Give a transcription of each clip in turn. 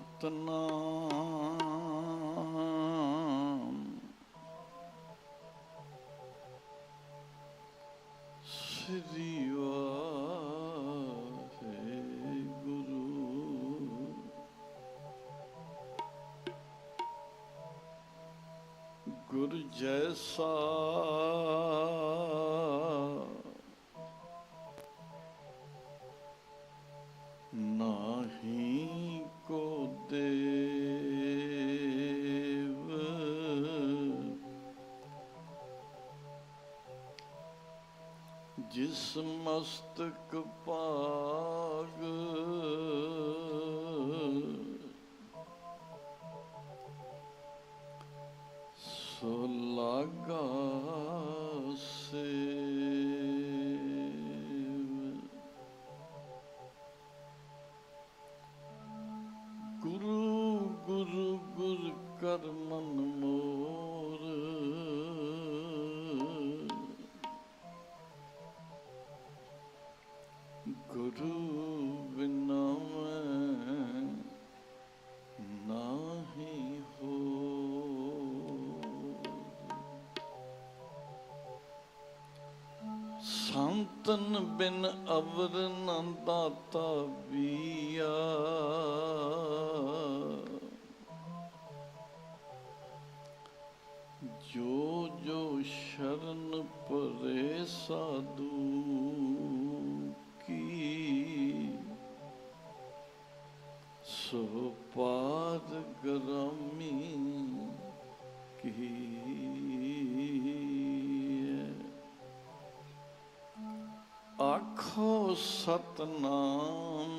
ਸਤਨਾਮ ਸ੍ਰੀ ਵਾਹਿਗੁਰੂ ਗੁਰ ਜੈਸਾ Namaste, goodbye. ਤਨ ਬਿਨ ਅਵਰ ਨਾ ਦਾਤਾ ਵੀਆ ਸਤਨਾਮ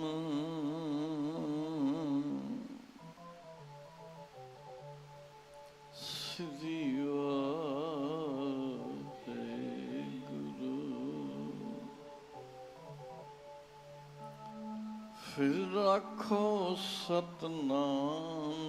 ਸਿਧਿਵਾ ਤੇ ਗੁਰੂ ਫਿਰ ਰੱਖੋ ਸਤਨਾਮ।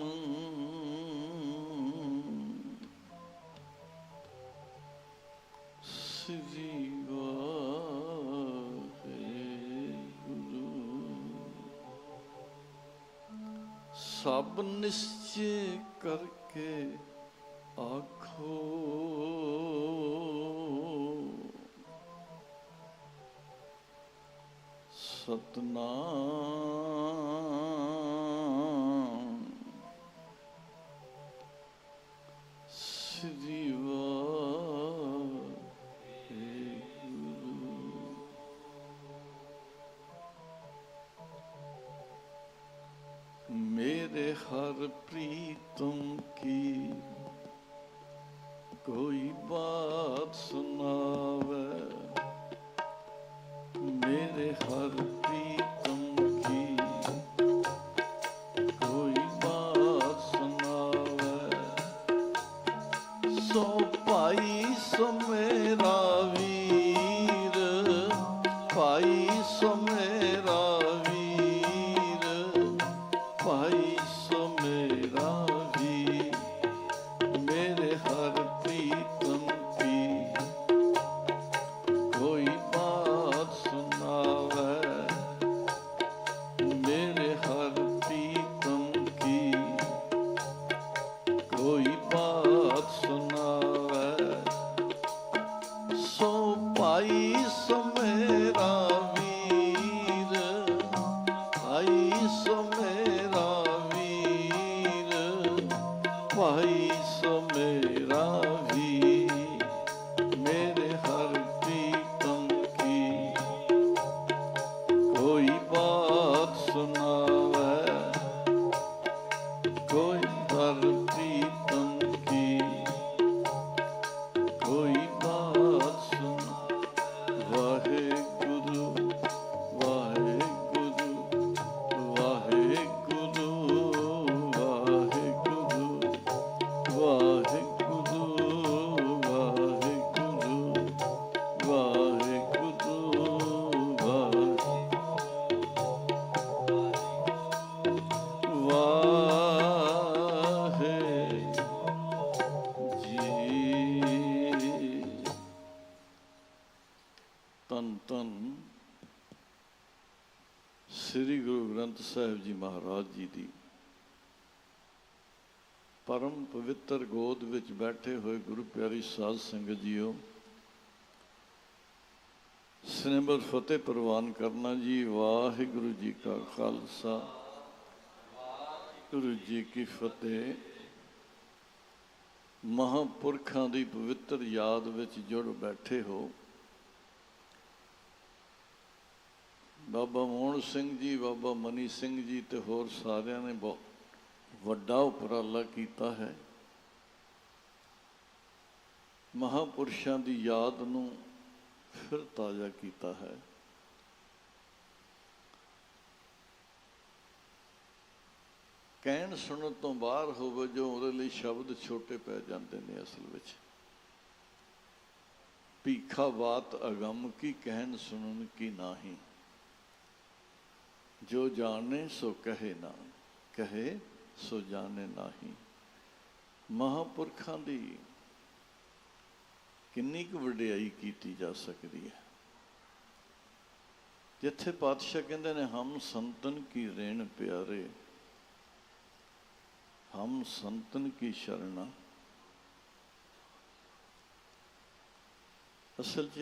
ਹਰ ਪ੍ਰੀਤਮ ਮਹਾਰਾਜ ਜੀ ਦੀ। ਪਰਮ ਪਵਿੱਤਰ ਗੋਦ ਵਿੱਚ ਬੈਠੇ ਹੋਏ ਗੁਰੂ ਪਿਆਰੀ ਸਾਧ ਸੰਗਤ ਜੀਓ ਸਨੇਬਰ ਫਤਿਹ ਪ੍ਰਵਾਨ ਕਰਨਾ ਜੀ। ਵਾਹਿਗੁਰੂ ਜੀ ਕਾ ਖਾਲਸਾ। ਗੁਰੂ ਜੀ ਕੀ ਫਤਿਹ। ਮਹਾਪੁਰਖਾਂ ਦੀ ਪਵਿੱਤਰ ਯਾਦ ਵਿੱਚ ਜੁੜ ਬੈਠੇ ਹੋ। ਬਾਬਾ ਮੋਹਨ ਸਿੰਘ ਜੀ, ਬਾਬਾ ਮਨੀ ਸਿੰਘ ਜੀ ਤੇ ਹੋਰ ਸਾਰਿਆਂ ਨੇ ਬਹੁਤ ਵੱਡਾ ਉਪਰਾਲਾ ਕੀਤਾ ਹੈ। ਮਹਾਪੁਰਸ਼ਾਂ ਦੀ ਯਾਦ ਨੂੰ ਫਿਰ ਤਾਜ਼ਾ ਕੀਤਾ ਹੈ। ਕਹਿਣ ਸੁਣਨ ਤੋਂ ਬਾਹਰ ਹੋਵੇ ਜੋ ਉਹਦੇ ਲਈ ਸ਼ਬਦ ਛੋਟੇ ਪੈ ਜਾਂਦੇ ਨੇ ਅਸਲ ਵਿੱਚ। ਭੀਖਾ ਬਾਤ ਅਗੰਮ ਕੀ ਕਹਿਣ ਸੁਣਨ ਕੀ ਨਾਹੀ। ਜੋ ਜਾਣੇ ਸੋ ਕਹੇ ਨਾ, ਕਹੇ ਸੋ ਜਾਣੇ ਨਾਹੀ। ਮਹਾਪੁਰਖਾਂ ਦੀ ਕਿੰਨੀ ਕੁ ਵਡਿਆਈ ਕੀਤੀ ਜਾ ਸਕਦੀ ਹੈ? ਜਿੱਥੇ ਪਾਤਸ਼ਾਹ ਕਹਿੰਦੇ ਨੇ, ਹਮ ਸੰਤਨ ਕੀ ਰੇਣ ਪਿਆਰੇ, ਹਮ ਸੰਤਨ ਕੀ ਸ਼ਰਣਾ। ਅਸਲ 'ਚ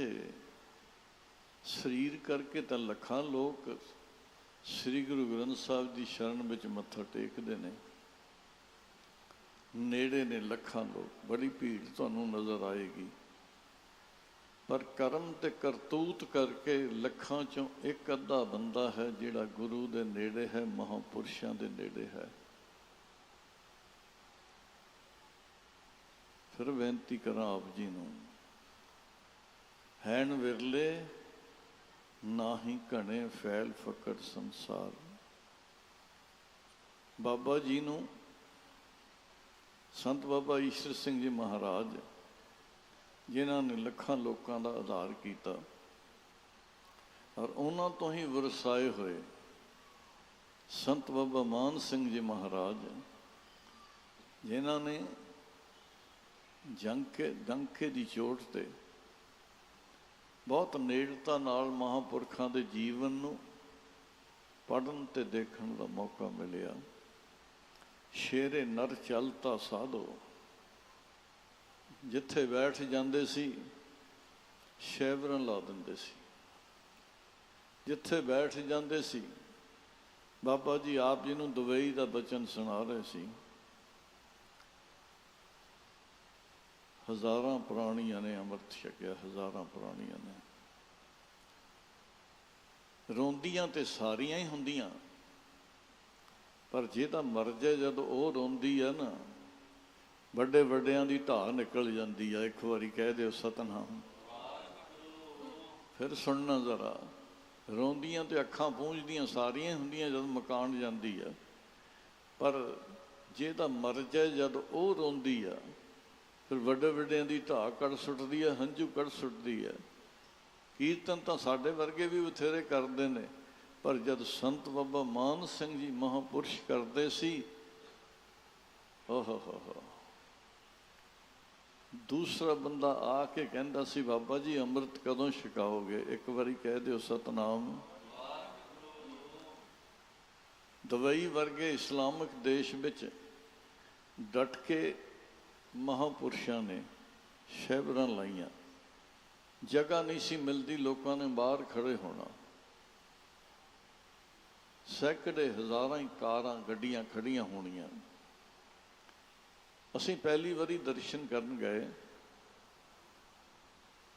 ਸਰੀਰ ਕਰਕੇ ਤਾਂ ਲੱਖਾਂ ਲੋਕ ਸ੍ਰੀ ਗੁਰੂ ਗ੍ਰੰਥ ਸਾਹਿਬ ਦੀ ਸ਼ਰਨ ਵਿੱਚ ਮੱਥਾ ਟੇਕਦੇ ਨੇ। ਨੇੜੇ ਨੇ ਲੱਖਾਂ ਲੋਕ, ਬੜੀ ਭੀੜ ਤੁਹਾਨੂੰ ਨਜ਼ਰ ਆਏਗੀ। ਪਰ ਕਰਮ ਤੇ ਕਰਤੂਤ ਕਰਕੇ ਲੱਖਾਂ ਚੋਂ ਇੱਕ ਅੱਧਾ ਬੰਦਾ ਹੈ ਜਿਹੜਾ ਗੁਰੂ ਦੇ ਨੇੜੇ ਹੈ, ਮਹਾਪੁਰਸ਼ਾਂ ਦੇ ਨੇੜੇ ਹੈ। ਫਿਰ ਬੇਨਤੀ ਕਰਾਂ ਆਪ ਜੀ ਨੂੰ, ਹੈਣ ਵਿਰਲੇ ਨਾ ਹੀ ਘਣੇ ਫੈਲ ਫਕਰ ਸੰਸਾਰ। ਬਾਬਾ ਜੀ ਨੂੰ ਸੰਤ ਬਾਬਾ ਈਸ਼ਰ ਸਿੰਘ ਜੀ ਮਹਾਰਾਜ, ਜਿਨ੍ਹਾਂ ਨੇ ਲੱਖਾਂ ਲੋਕਾਂ ਦਾ ਆਧਾਰ ਕੀਤਾ ਔਰ ਉਹਨਾਂ ਤੋਂ ਹੀ ਵਰਸਾਏ ਹੋਏ ਸੰਤ ਬਾਬਾ ਮਾਨ ਸਿੰਘ ਜੀ ਮਹਾਰਾਜ, ਜਿਨ੍ਹਾਂ ਨੇ ਜੰਕੇ ਡੰਕੇ ਦੀ ਚੋਟ ਤੇ ਬਹੁਤ ਨੇੜਤਾ ਨਾਲ ਮਹਾਪੁਰਖਾਂ ਦੇ ਜੀਵਨ ਨੂੰ ਪੜਨ ਤੇ ਦੇਖਣ ਦਾ ਮੌਕਾ ਮਿਲਿਆ। ਸ਼ੇਰੇ ਨਰ ਚਲਤਾ ਸਾਧੋ। ਜਿੱਥੇ ਬੈਠ ਜਾਂਦੇ ਸੀ, ਸ਼ੈਵਰਨ ਲਾ ਦਿੰਦੇ ਸੀ। ਜਿੱਥੇ ਬੈਠ ਜਾਂਦੇ ਸੀ, ਬਾਬਾ ਜੀ ਆਪ ਜੀ ਨੂੰ ਦੁਬਈ ਦਾ ਬਚਨ ਸੁਣਾ ਰਹੇ ਸੀ। ਹਜ਼ਾਰਾਂ ਪ੍ਰਾਣੀਆਂ ਨੇ ਅੰਮ੍ਰਿਤ ਛਕਿਆ, ਹਜ਼ਾਰਾਂ ਪ੍ਰਾਣੀਆਂ ਨੇ। ਰੋਂਦੀਆਂ ਤੇ ਸਾਰੀਆਂ ਹੀ ਹੁੰਦੀਆਂ, ਪਰ ਜੇ ਤਾਂ ਮਰ ਜਾਏ, ਜਦ ਉਹ ਰੋਂਦੀ ਆ ਨਾ, ਵੱਡੇ ਵੱਡਿਆਂ ਦੀ ਢਾਹ ਨਿਕਲ ਜਾਂਦੀ ਆ। ਇੱਕ ਵਾਰੀ ਕਹਿ ਦਿਓ ਸਤਨਾਮ। ਫਿਰ ਸੁਣਨਾ ਜ਼ਰਾ, ਰੋਂਦੀਆਂ ਤੇ ਅੱਖਾਂ ਪੂੰਝਦੀਆਂ ਸਾਰੀਆਂ ਹੁੰਦੀਆਂ ਜਦ ਮਕਾਨ ਜਾਂਦੀ ਆ। ਪਰ ਜੇ ਤਾਂ ਮਰ ਜਾਏ, ਜਦ ਉਹ ਰੋਂਦੀ ਆ ਫਿਰ ਵੱਡੇ ਵੱਡਿਆਂ ਦੀ ਢਾਹ ਕੱਢ ਸੁੱਟਦੀ ਹੈ, ਹੰਝੂ ਕੱਢ ਸੁੱਟਦੀ ਹੈ। ਕੀਰਤਨ ਤਾਂ ਸਾਡੇ ਵਰਗੇ ਵੀ ਬਥੇਰੇ ਕਰਦੇ ਨੇ, ਪਰ ਜਦ ਸੰਤ ਬਾਬਾ ਮਾਨ ਸਿੰਘ ਜੀ ਮਹਾਪੁਰਸ਼ ਕਰਦੇ ਸੀ ਓਹ ਹੋ ਹੋ ਦੂਸਰਾ ਬੰਦਾ ਆ ਕੇ ਕਹਿੰਦਾ ਸੀ, ਬਾਬਾ ਜੀ, ਅੰਮ੍ਰਿਤ ਕਦੋਂ ਛਕਾਓਗੇ? ਇੱਕ ਵਾਰੀ ਕਹਿ ਦਿਓ, ਸਤਨਾਮ। ਦੁਬਈ ਵਰਗੇ ਇਸਲਾਮਿਕ ਦੇਸ਼ ਵਿੱਚ ਡਟ ਕੇ ਮਹਾਪੁਰਸ਼ਾਂ ਨੇ ਸ਼ਹਿਬਰਾਂ ਲਾਈਆਂ। ਜਗ੍ਹਾ ਨਹੀਂ ਸੀ ਮਿਲਦੀ, ਲੋਕਾਂ ਨੇ ਬਾਹਰ ਖੜੇ ਹੋਣਾ। ਸੈਂਕੜੇ ਹਜ਼ਾਰਾਂ ਹੀ ਕਾਰਾਂ, ਗੱਡੀਆਂ ਖੜੀਆਂ ਹੋਣੀਆਂ। ਅਸੀਂ ਪਹਿਲੀ ਵਾਰੀ ਦਰਸ਼ਨ ਕਰਨ ਗਏ।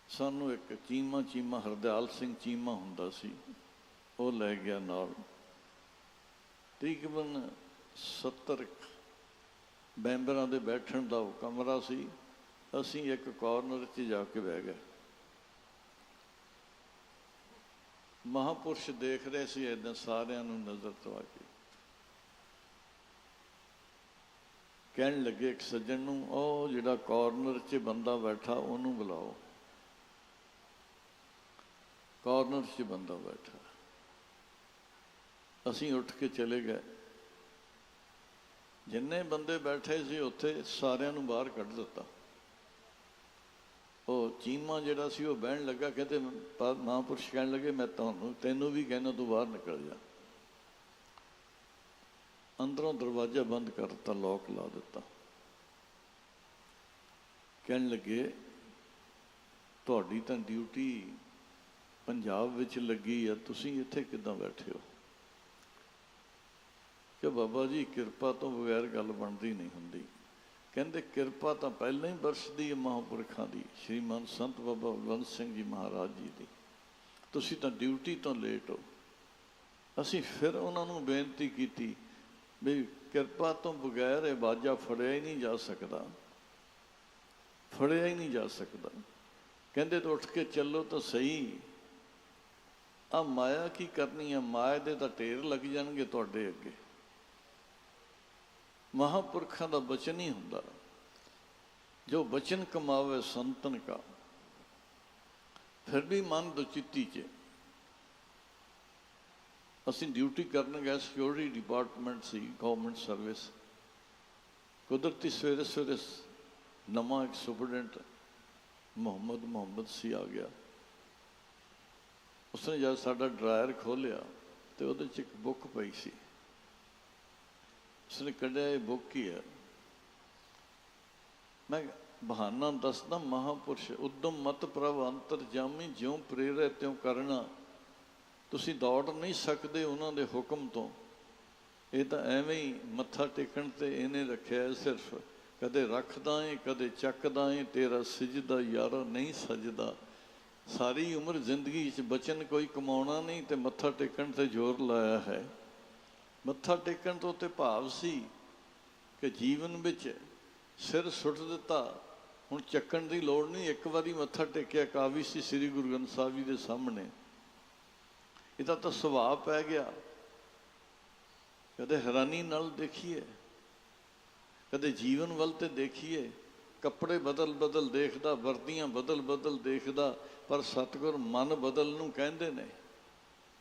ਸਾਨੂੰ ਇੱਕ ਚੀਮਾ ਚੀਮਾ, ਹਰਦਿਆਲ ਸਿੰਘ ਚੀਮਾ ਹੁੰਦਾ ਸੀ। ਉਹ ਲੈ ਗਿਆ ਨਾਲ। ਤਕਰੀਬਨ 70 ਮੈਂਬਰਾਂ ਦੇ ਬੈਠਣ ਦਾ ਉਹ ਕਮਰਾ ਸੀ, ਅਸੀਂ ਇੱਕ ਕਾਰਨਰ 'ਚ ਜਾ ਕੇ ਬਹਿ ਗਏ। ਮਹਾਪੁਰਸ਼ ਦੇਖ ਰਹੇ ਸੀ ਇਦਾਂ ਸਾਰਿਆਂ ਨੂੰ ਨਜ਼ਰ ਤੋਂ ਆ ਕੇ। ਕਹਿਣ ਲੱਗੇ ਇੱਕ ਸੱਜਣ ਨੂੰ, ਉਹ ਜਿਹੜਾ ਕਾਰਨਰ 'ਚ ਬੰਦਾ ਬੈਠਾ, ਉਹਨੂੰ ਬੁਲਾਓ। ਕਾਰਨਰ 'ਚ ਬੰਦਾ ਬੈਠਾ। ਅਸੀਂ ਉੱਠ ਕੇ ਚਲੇ ਗਏ। ਜਿੰਨੇ ਬੰਦੇ ਬੈਠੇ ਸੀ ਉੱਥੇ ਸਾਰਿਆਂ ਨੂੰ ਬਾਹਰ ਕੱਢ ਦਿੱਤਾ। ਉਹ ਚੀਮਾ ਜਿਹੜਾ ਸੀ ਉਹ ਬਹਿਣ ਲੱਗਾ, ਕਹਿੰਦੇ, ਪਾ- ਮਹਾਂਪੁਰਸ਼ ਕਹਿਣ ਲੱਗੇ, ਮੈਂ ਤੁਹਾਨੂੰ, ਤੈਨੂੰ ਵੀ ਕਹਿੰਦਾ ਤੂੰ ਬਾਹਰ ਨਿਕਲ ਜਾ। ਅੰਦਰੋਂ ਦਰਵਾਜ਼ਾ ਬੰਦ ਕਰਤਾ ਲੋਕ ਲਾ ਦਿੱਤਾ। ਕਹਿਣ ਲੱਗੇ, ਤੁਹਾਡੀ ਤਾਂ ਡਿਊਟੀ ਪੰਜਾਬ ਵਿੱਚ ਲੱਗੀ ਆ, ਤੁਸੀਂ ਇੱਥੇ ਕਿੱਦਾਂ ਬੈਠੇ ਹੋ? ਕਿ ਬਾਬਾ ਜੀ, ਕਿਰਪਾ ਤੋਂ ਬਗੈਰ ਗੱਲ ਬਣਦੀ ਨਹੀਂ ਹੁੰਦੀ। ਕਹਿੰਦੇ, ਕਿਰਪਾ ਤਾਂ ਪਹਿਲਾਂ ਹੀ ਬਰਸਦੀ ਹੈ ਮਹਾਂਪੁਰਖਾਂ ਦੀ, ਸ਼੍ਰੀਮਾਨ ਸੰਤ ਬਾਬਾ ਬਲਵੰਤ ਸਿੰਘ ਜੀ ਮਹਾਰਾਜ ਜੀ ਦੀ। ਤੁਸੀਂ ਤਾਂ ਡਿਊਟੀ ਤੋਂ ਲੇਟ ਹੋ। ਅਸੀਂ ਫਿਰ ਉਹਨਾਂ ਨੂੰ ਬੇਨਤੀ ਕੀਤੀ ਵੀ ਕਿਰਪਾ ਤੋਂ ਬਗੈਰ ਇਹ ਬਾਜਾ ਫੜਿਆ ਹੀ ਨਹੀਂ ਜਾ ਸਕਦਾ। ਫੜਿਆ ਹੀ ਨਹੀਂ ਜਾ ਸਕਦਾ। ਕਹਿੰਦੇ ਤਾਂ ਉੱਠ ਕੇ ਚੱਲੋ ਤਾਂ ਸਹੀ। ਆ ਮਾਇਆ ਕੀ ਕਰਨੀ ਆ? ਮਾਇਆ ਦੇ ਤਾਂ ਢੇਰ ਲੱਗ ਜਾਣਗੇ ਤੁਹਾਡੇ ਅੱਗੇ। ਮਹਾਪੁਰਖਾਂ ਦਾ ਬਚਨ ਹੀ ਹੁੰਦਾ ਜੋ ਬਚਨ ਕਮਾਵੇ ਸੰਤਨ ਕਾ। ਫਿਰ ਵੀ ਮਨ ਦੁਚਿੱਤੀ ਚ ਅਸੀਂ ਡਿਊਟੀ ਕਰਨ ਗਏ, ਸਿਕਿਉਰਿਟੀ ਡਿਪਾਰਟਮੈਂਟ ਸੀ, ਗਵਰਨਮੈਂਟ ਸਰਵਿਸ। ਕੁਦਰਤੀ ਸਵੇਰੇ ਸਵੇਰੇ ਨਵਾਂ ਇੱਕ ਸੁਪਰਡੈਂਟ ਮੁਹੰਮਦ ਮੁਹੰਮਦ ਸੀ ਆ ਗਿਆ। ਉਸਨੇ ਜਦ ਸਾਡਾ ਡਰਾਇਰ ਖੋਲਿਆ ਤੇ ਉਹਦੇ ਚ ਇੱਕ ਬੁੱਕ ਪਈ ਸੀ। ਉਸਨੇ ਕੱਢਿਆ ਇਹ ਬੁੱਕ ਹੀ ਹੈ ਮੈਂ ਬਹਾਨਾ ਦੱਸਦਾ, ਮਹਾਪੁਰਸ਼, ਉਦਮ ਮਤ ਪ੍ਰਭ ਅੰਤਰ ਜਾਮੀ ਜਿਉ ਪ੍ਰੇਰੈ ਤਿਉ ਕਰਨਾ ਤੁਸੀਂ ਦੌੜ ਨਹੀਂ ਸਕਦੇ ਉਹਨਾਂ ਦੇ ਹੁਕਮ ਤੋਂ। ਇਹ ਤਾਂ ਐਵੇਂ ਹੀ ਮੱਥਾ ਟੇਕਣ ਤੇ ਇਹਨੇ ਰੱਖਿਆ ਹੈ ਸਿਰਫ, ਕਦੇ ਰੱਖਦਾ ਏ, ਕਦੇ ਚੱਕਦਾ ਏ, ਤੇਰਾ ਸਜਦਾ ਯਾਰਾ ਨਹੀਂ ਸਜਦਾ। ਸਾਰੀ ਉਮਰ ਜ਼ਿੰਦਗੀ 'ਚ ਬਚਨ ਕੋਈ ਕਮਾਉਣਾ ਨਹੀਂ ਤੇ ਮੱਥਾ ਟੇਕਣ ਤੇ ਜ਼ੋਰ ਲਾਇਆ ਹੈ। ਮੱਥਾ ਟੇਕਣ ਤੋਂ ਤੇ ਭਾਵ ਸੀ ਕਿ ਜੀਵਨ ਵਿੱਚ ਸਿਰ ਸੁੱਟ ਦਿੱਤਾ। ਹੁਣ ਚੱਕਣ ਦੀ ਲੋੜ ਨਹੀਂ, ਇੱਕ ਵਾਰੀ ਮੱਥਾ ਟੇਕਿਆ ਕਾਵੀ ਸੀ ਸ੍ਰੀ ਗੁਰੂ ਗ੍ਰੰਥ ਸਾਹਿਬ ਜੀ ਦੇ ਸਾਹਮਣੇ। ਇਹਦਾ ਤਾਂ ਸੁਭਾਅ ਪੈ ਗਿਆ। ਕਦੇ ਹੈਰਾਨੀ ਨਾਲ ਦੇਖੀਏ, ਕਦੇ ਜੀਵਨ ਵੱਲ ਤੇ ਦੇਖੀਏ, ਕੱਪੜੇ ਬਦਲ ਬਦਲ ਦੇਖਦਾ, ਵਰਦੀਆਂ ਬਦਲ ਬਦਲ ਦੇਖਦਾ, ਪਰ ਸਤਿਗੁਰ ਮਨ ਬਦਲ ਨੂੰ ਕਹਿੰਦੇ ਨੇ।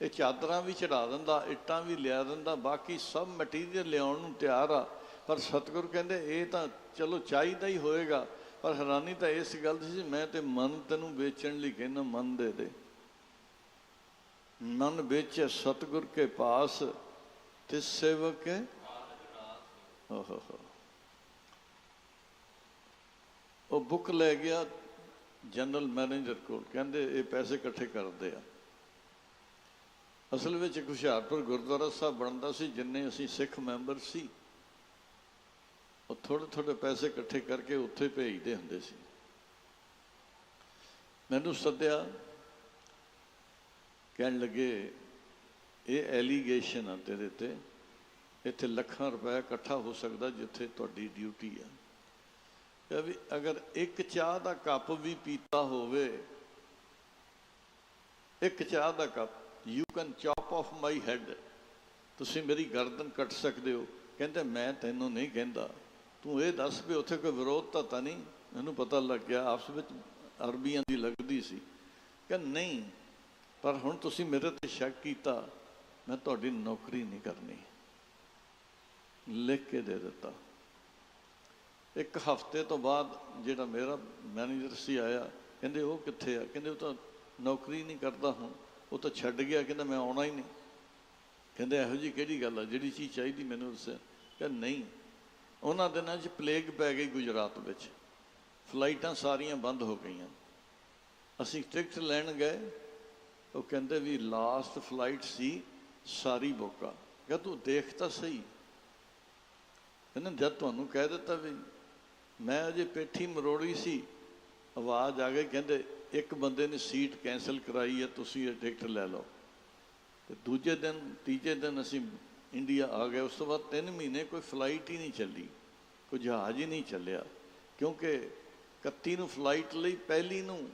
ਇਹ ਚਾਦਰਾਂ ਵੀ ਚੜਾ ਦਿੰਦਾ, ਇੱਟਾਂ ਵੀ ਲਿਆ ਦਿੰਦਾ, ਬਾਕੀ ਸਭ ਮਟੀਰੀਅਲ ਲਿਆਉਣ ਨੂੰ ਤਿਆਰ ਆ। ਪਰ ਸਤਿਗੁਰ ਕਹਿੰਦੇ, ਇਹ ਤਾਂ ਚਲੋ ਚਾਹੀਦਾ ਹੀ ਹੋਏਗਾ, ਪਰ ਹੈਰਾਨੀ ਤਾਂ ਇਸ ਗੱਲ ਦੀ ਸੀ, ਮੈਂ ਤੇ ਮਨ ਤੈਨੂੰ ਵੇਚਣ ਲਈ ਕਹਿੰਦਾ, ਮਨ ਦੇ ਦੇ। ਮਨ ਵੇਚੇ ਸਤਿਗੁਰ ਕੇ ਪਾਸ ਤੇ ਸੇਵਕ ਓਹੋ ਉਹ ਬੁੱਕ ਲੈ ਗਿਆ ਜਨਰਲ ਮੈਨੇਜਰ ਕੋਲ, ਕਹਿੰਦੇ ਇਹ ਪੈਸੇ ਇਕੱਠੇ ਕਰਦੇ ਆ। ਅਸਲ ਵਿੱਚ ਇੱਕ ਹੁਸ਼ਿਆਰਪੁਰ ਗੁਰਦੁਆਰਾ ਸਾਹਿਬ ਬਣਦਾ ਸੀ, ਜਿੰਨੇ ਅਸੀਂ ਸਿੱਖ ਮੈਂਬਰ ਸੀ, ਉਹ ਥੋੜੇ ਥੋੜੇ ਪੈਸੇ ਇਕੱਠੇ ਕਰਕੇ ਉੱਥੇ ਭੇਜਦੇ ਹੁੰਦੇ ਸੀ। ਮੈਨੂੰ ਸੱਦਿਆ, ਕਹਿਣ ਲੱਗੇ, ਇਹ ਐਲੀਗੇਸ਼ਨ ਆ ਤੇਰੇ ਤੇ। ਇੱਥੇ ਲੱਖਾਂ ਰੁਪਏ ਇਕੱਠਾ ਹੋ ਸਕਦਾ ਜਿੱਥੇ ਤੁਹਾਡੀ ਡਿਊਟੀ ਆ। ਕਿ ਵੀ ਅਗਰ ਇੱਕ ਚਾਹ ਦਾ ਕੱਪ ਵੀ ਪੀਤਾ ਹੋਵੇ, ਇੱਕ ਚਾਹ ਦਾ cup you can chop off my head ਤੁਸੀਂ ਮੇਰੀ ਗਰਦਨ ਕੱਟ ਸਕਦੇ ਹੋ। ਕਹਿੰਦੇ, ਮੈਂ ਤੈਨੂੰ ਨਹੀਂ ਕਹਿੰਦਾ। ਤੂੰ ਇਹ ਦੱਸ ਵੀ ਉੱਥੇ ਕੋਈ ਵਿਰੋਧਤਾ ਤਾਂ ਨਹੀਂ? ਮੈਨੂੰ ਪਤਾ ਲੱਗ ਗਿਆ, ਆਪਸ ਵਿੱਚ ਅਰਬੀਆਂ ਦੀ ਲੱਗਦੀ ਸੀ। ਕਿ ਨਹੀਂ, ਪਰ ਹੁਣ ਤੁਸੀਂ ਮੇਰੇ ਤੇ ਸ਼ੱਕ ਕੀਤਾ, ਮੈਂ ਤੁਹਾਡੀ ਨੌਕਰੀ ਨਹੀਂ ਕਰਨੀ। ਲਿਖ ਕੇ ਦੇ ਦਿੱਤਾ। ਇੱਕ ਹਫ਼ਤੇ ਤੋਂ ਬਾਅਦ ਜਿਹੜਾ ਮੇਰਾ ਮੈਨੇਜਰ ਸੀ ਆਇਆ, ਕਹਿੰਦੇ, ਉਹ ਕਿੱਥੇ ਆ? ਕਹਿੰਦੇ, ਉਹ ਤਾਂ ਨੌਕਰੀ ਨਹੀਂ ਕਰਦਾ ਹੁਣ। ਉਹ ਤਾਂ ਛੱਡ ਗਿਆ, ਕਹਿੰਦਾ ਮੈਂ ਆਉਣਾ ਹੀ ਨਹੀਂ। ਕਹਿੰਦੇ ਇਹੋ ਜੀ ਕਿਹੜੀ ਗੱਲ ਆ? ਜਿਹੜੀ ਚੀਜ਼ ਚਾਹੀਦੀ ਮੈਨੂੰ ਦੱਸਿਆ ਕਹਿੰਦਾ ਨਹੀਂ। ਉਹਨਾਂ ਦਿਨਾਂ 'ਚ ਪਲੇਗ ਪੈ ਗਈ ਗੁਜਰਾਤ ਵਿੱਚ। ਫਲਾਈਟਾਂ ਸਾਰੀਆਂ ਬੰਦ ਹੋ ਗਈਆਂ। ਅਸੀਂ ਟਿਕਟ ਲੈਣ ਗਏ। ਉਹ ਕਹਿੰਦੇ ਵੀ ਲਾਸਟ ਫਲਾਈਟ ਸੀ, ਸਾਰੀ ਬੁੱਕ ਆ। ਕਿਹਾ ਤੂੰ ਦੇਖ ਤਾਂ ਸਹੀ। ਕਹਿੰਦੇ ਜਦ ਤੁਹਾਨੂੰ ਕਹਿ ਦਿੱਤਾ ਵੀ ਮੈਂ ਅਜੇ ਪੇਠੀ ਮਰੋੜੀ ਸੀ, ਆਵਾਜ਼ ਆ ਗਈ। ਕਹਿੰਦੇ ਇੱਕ ਬੰਦੇ ਨੇ ਸੀਟ ਕੈਨਸਲ ਕਰਾਈ ਹੈ, ਤੁਸੀਂ ਇਹ ਟਿਕਟ ਲੈ ਲਓ। ਤੇ ਦੂਜੇ ਦਿਨ, ਤੀਜੇ ਦਿਨ ਅਸੀਂ ਇੰਡੀਆ ਆ ਗਏ, ਉਸ ਤੋਂ ਬਾਅਦ 3 ਮਹੀਨੇ ਕੋਈ ਫਲਾਈਟ ਹੀ ਨਹੀਂ ਚੱਲੀ, ਕੋਈ ਜਹਾਜ਼ ਹੀ ਨਹੀਂ ਚੱਲਿਆ। ਕਿਉਂਕਿ 31 ਨੂੰ ਫਲਾਈਟ ਲਈ ਪਹਿਲੀ ਨੂੰ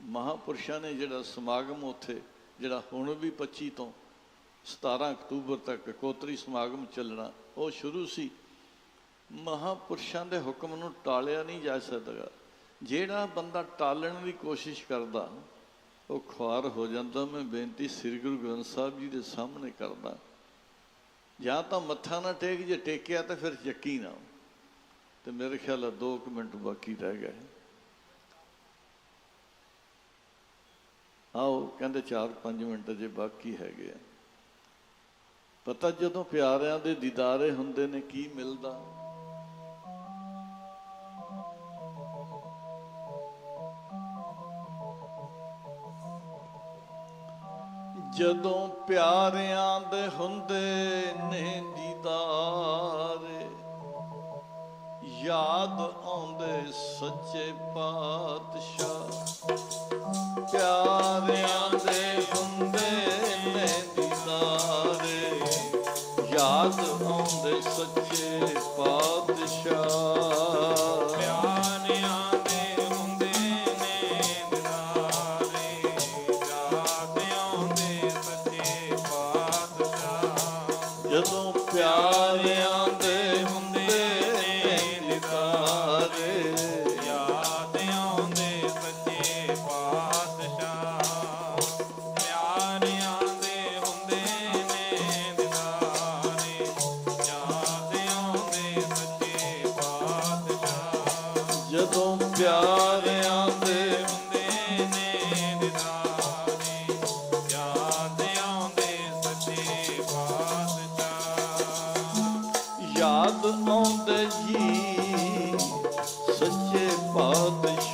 ਮਹਾਪੁਰਸ਼ਾਂ ਨੇ ਜਿਹੜਾ ਸਮਾਗਮ ਉੱਥੇ, ਜਿਹੜਾ ਹੁਣ ਵੀ 25 ਤੋਂ 17 ਅਕਤੂਬਰ ਤੱਕ ਕੋਤਰੀ ਸਮਾਗਮ ਚੱਲਣਾ, ਉਹ ਸ਼ੁਰੂ ਸੀ। ਮਹਾਪੁਰਸ਼ਾਂ ਦੇ ਹੁਕਮ ਨੂੰ ਟਾਲਿਆ ਨਹੀਂ ਜਾ ਸਕਦਾ। ਜਿਹੜਾ ਬੰਦਾ ਟਾਲਣ ਦੀ ਕੋਸ਼ਿਸ਼ ਕਰਦਾ, ਉਹ ਖੁਆਰ ਹੋ ਜਾਂਦਾ। ਮੈਂ ਬੇਨਤੀ ਸ੍ਰੀ ਗੁਰੂ ਗ੍ਰੰਥ ਸਾਹਿਬ ਜੀ ਦੇ ਸਾਹਮਣੇ ਕਰਦਾ। ਜਾਂ ਤਾਂ ਮੱਥਾ ਨਾ ਟੇਕ, ਜੇ ਟੇਕਿਆ ਤਾਂ ਫਿਰ ਯਕੀਨ ਨਾ ਤੇ ਮੇਰੇ ਖਿਆਲ ਆ 2 ਮਿੰਟ ਬਾਕੀ ਰਹਿ ਗਏ। ਆਓ, ਕਹਿੰਦੇ 4-5 ਮਿੰਟ ਜੇ ਬਾਕੀ ਹੈਗੇ ਆ। ਪਤਾ ਜਦੋਂ ਪਿਆਰਿਆਂ ਦੇ ਦੀਦਾਰੇ ਹੁੰਦੇ ਨੇ, ਕੀ ਮਿਲਦਾ? ਜਦੋਂ ਪਿਆਰਿਆਂ ਦੇ ਹੁੰਦੇ ਨੇ ਦੀਦਾਰੇ, ਯਾਦ ਆਉਂਦੇ ਸੱਚੇ ਪਾਤਸ਼ਾਹ। ਪਿਆਰਿਆਂ ਦੇ ਹੁੰਦੇ ਨੇ ਦੀਦਾਰੇ, ਯਾਦ ਆਉਂਦੇ ਸੱਚੇ ਪਾਤਸ਼ਾਹ।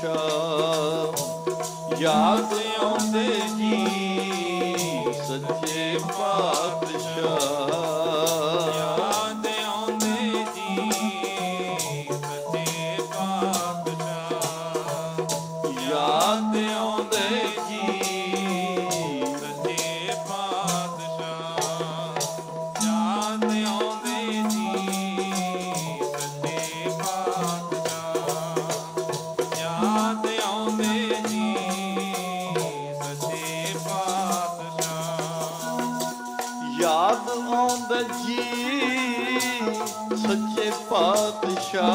ਪਾਤਸ਼ਾਹ ਯਾਦ ਪਾਤਸ਼ਾਹ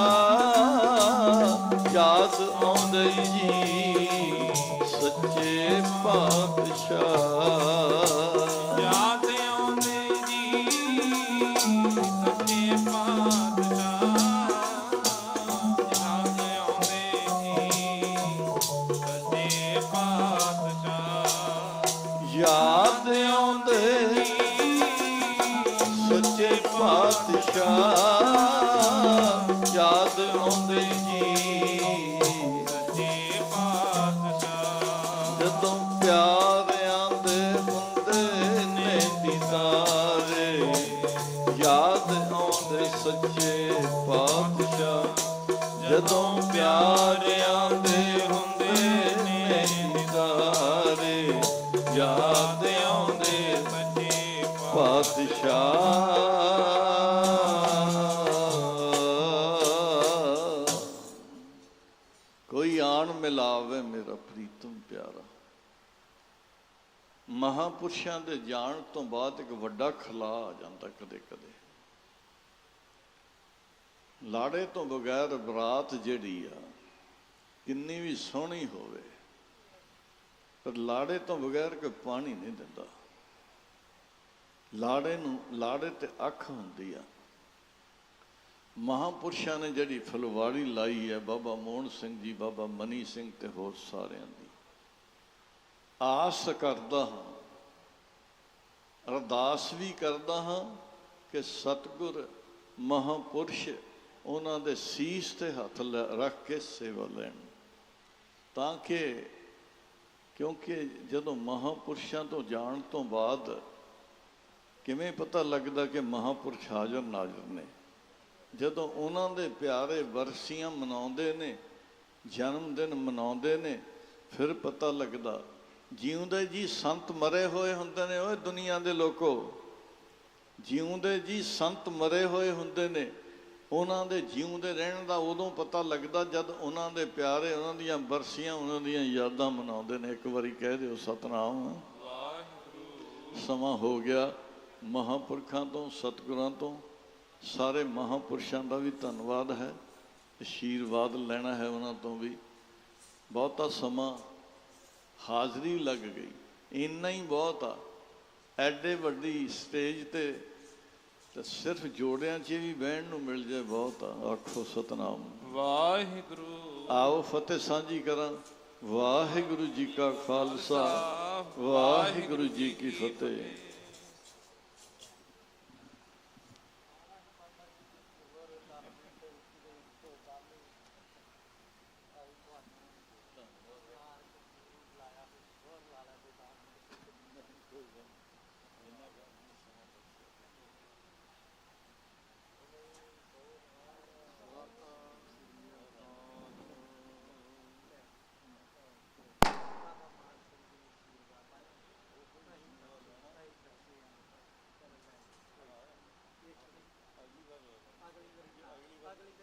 ਯਾਦ ਆਉਂਦੇ ਜੀ ਸੱਚੇ ਪਾਤਸ਼ਾਹ। ਯਾਦ ਆਉਂਦੇ ਸੱਚੇ ਪਾਤਸ਼ਾਹ ਜਦੋਂ ਪਿਆਰਿਆਂ ਦੇ ਮਹਾਪੁਰਸ਼ਾਂ ਦੇ ਜਾਣ ਤੋਂ ਬਾਅਦ ਇੱਕ ਵੱਡਾ ਖਲਾ ਆ ਜਾਂਦਾ ਕਦੇ ਕਦੇ। ਲਾੜੇ ਤੋਂ ਬਗੈਰ ਬਰਾਤ ਜਿਹੜੀ ਆ, ਕਿੰਨੀ ਵੀ ਸੋਹਣੀ ਹੋਵੇ, ਪਰ ਲਾੜੇ ਤੋਂ ਬਗੈਰ ਕੋਈ ਪਾਣੀ ਨਹੀਂ ਦਿੰਦਾ। ਲਾੜੇ ਨੂੰ, ਲਾੜੇ ਤੇ ਅੱਖ ਹੁੰਦੀ ਆ। ਮਹਾਪੁਰਸ਼ਾਂ ਨੇ ਜਿਹੜੀ ਫੁਲਵਾੜੀ ਲਾਈ ਹੈ, ਬਾਬਾ ਮੋਹਨ ਸਿੰਘ ਜੀ, ਬਾਬਾ ਮਨੀ ਸਿੰਘ ਤੇ ਹੋਰ ਸਾਰਿਆਂ ਦੀ। ਆਸ ਕਰਦਾ ਹਾਂ ਅਰਦਾਸ ਵੀ ਕਰਦਾ ਹਾਂ ਕਿ ਸਤਿਗੁਰ ਮਹਾਪੁਰਸ਼ ਉਹਨਾਂ ਦੇ ਸੀਸ ਤੇ ਹੱਥ ਲ- ਰੱਖ ਕੇ ਸੇਵਾ ਲੈਣ। ਤਾਂ ਕਿ ਕਿਉਂਕਿ ਜਦੋਂ ਮਹਾਪੁਰਸ਼ਾਂ ਤੋਂ ਜਾਣ ਤੋਂ ਬਾਅਦ ਕਿਵੇਂ ਪਤਾ ਲੱਗਦਾ ਕਿ ਮਹਾਪੁਰਸ਼ ਹਾਜ਼ਰ ਨਾਜ਼ਰ ਨੇ? ਜਦੋਂ ਉਹਨਾਂ ਦੇ ਪਿਆਰੇ ਵਰਸੀਆਂ ਮਨਾਉਂਦੇ ਨੇ, ਜਨਮ ਦਿਨ ਮਨਾਉਂਦੇ ਨੇ, ਫਿਰ ਪਤਾ ਲੱਗਦਾ ਜਿਉਂਦੇ ਜੀ ਸੰਤ ਮਰੇ ਹੋਏ ਹੁੰਦੇ ਨੇ ਓਏ ਦੁਨੀਆ ਦੇ ਲੋਕੋ। ਜਿਉਂਦੇ ਜੀ ਸੰਤ ਮਰੇ ਹੋਏ ਹੁੰਦੇ ਨੇ ਉਹਨਾਂ ਦੇ ਜਿਉਂਦੇ ਰਹਿਣ ਦਾ ਉਦੋਂ ਪਤਾ ਲੱਗਦਾ ਜਦ ਉਹਨਾਂ ਦੇ ਪਿਆਰੇ ਉਹਨਾਂ ਦੀਆਂ ਬਰਸੀਆਂ ਉਹਨਾਂ ਦੀਆਂ ਯਾਦਾਂ ਮਨਾਉਂਦੇ ਨੇ। ਇੱਕ ਵਾਰੀ ਕਹਿ ਦਿਓ ਸਤਨਾਮ। ਸਮਾਂ ਹੋ ਗਿਆ ਮਹਾਪੁਰਖਾਂ ਤੋਂ ਸਤਿਗੁਰਾਂ ਤੋਂ। ਸਾਰੇ ਮਹਾਪੁਰਸ਼ਾਂ ਦਾ ਵੀ ਧੰਨਵਾਦ ਹੈ। ਅਸ਼ੀਰਵਾਦ ਲੈਣਾ ਹੈ ਉਹਨਾਂ ਤੋਂ ਵੀ। ਬਹੁਤਾ ਸਮਾਂ ਹਾਜ਼ਰੀ ਲੱਗ ਗਈ। ਇੰਨਾ ਹੀ ਬਹੁਤ ਆ। ਐਡੇ ਵੱਡੀ ਸਟੇਜ ਤੇ ਤੇ ਸਿਰਫ ਜੋੜਿਆਂ 'ਚ ਵੀ ਬਹਿਣ ਨੂੰ ਮਿਲ ਜਾਏ ਬਹੁਤ ਆ। ਆਖੋ ਸਤਨਾਮ। ਵਾਹਿਗੁਰੂ। ਆਓ ਫਤਿਹ ਸਾਂਝੀ ਕਰਾਂ। ਵਾਹਿਗੁਰੂ ਜੀ ਕਾ ਖਾਲਸਾ। ਵਾਹਿਗੁਰੂ ਜੀ ਕੀ ਫਤਿਹ।